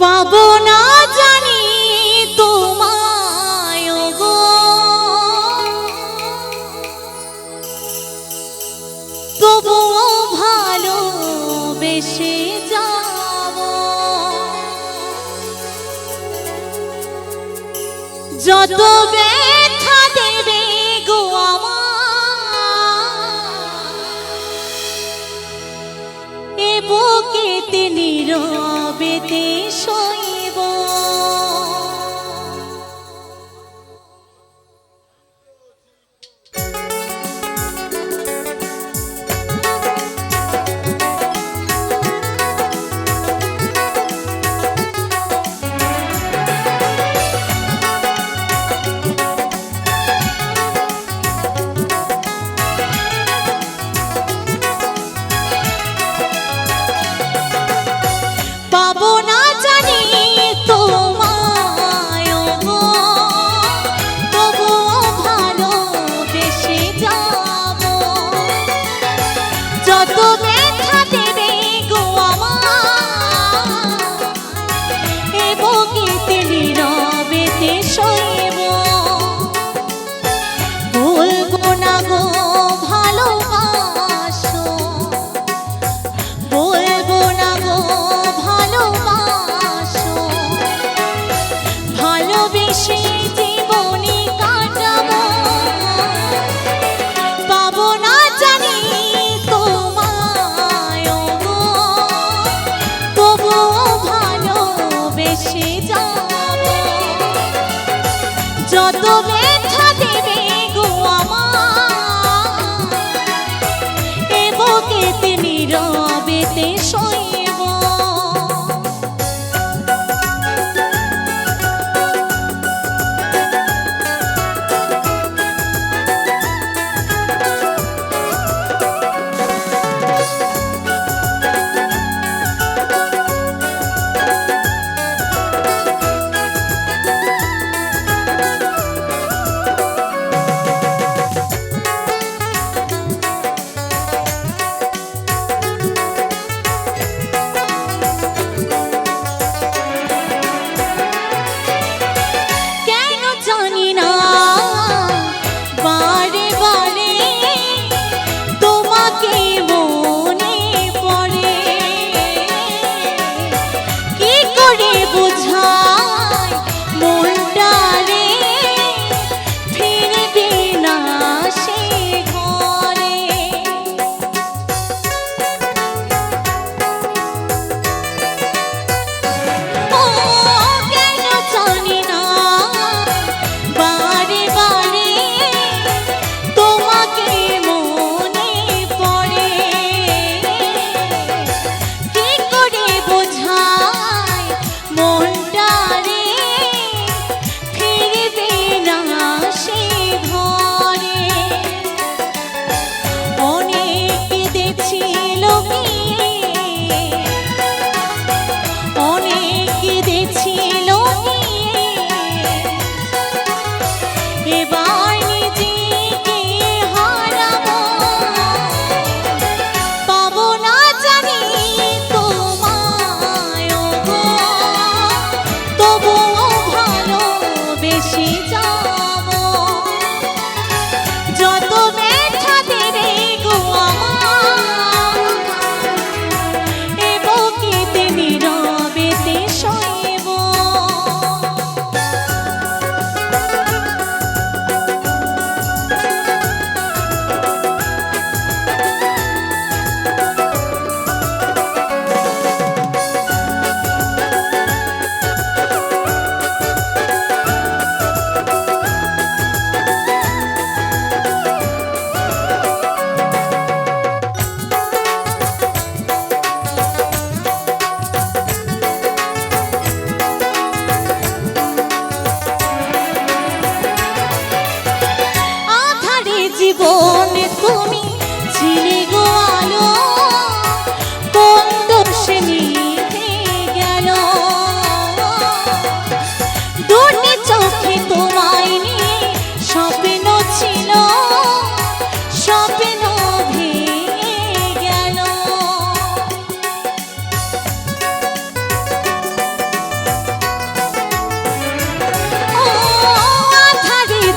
পাবো না জানি তোমায় গো। তবুও ভালো বেশে যাব। যত বে বুকেতে নীরবেতে শৈব ভালোবেসে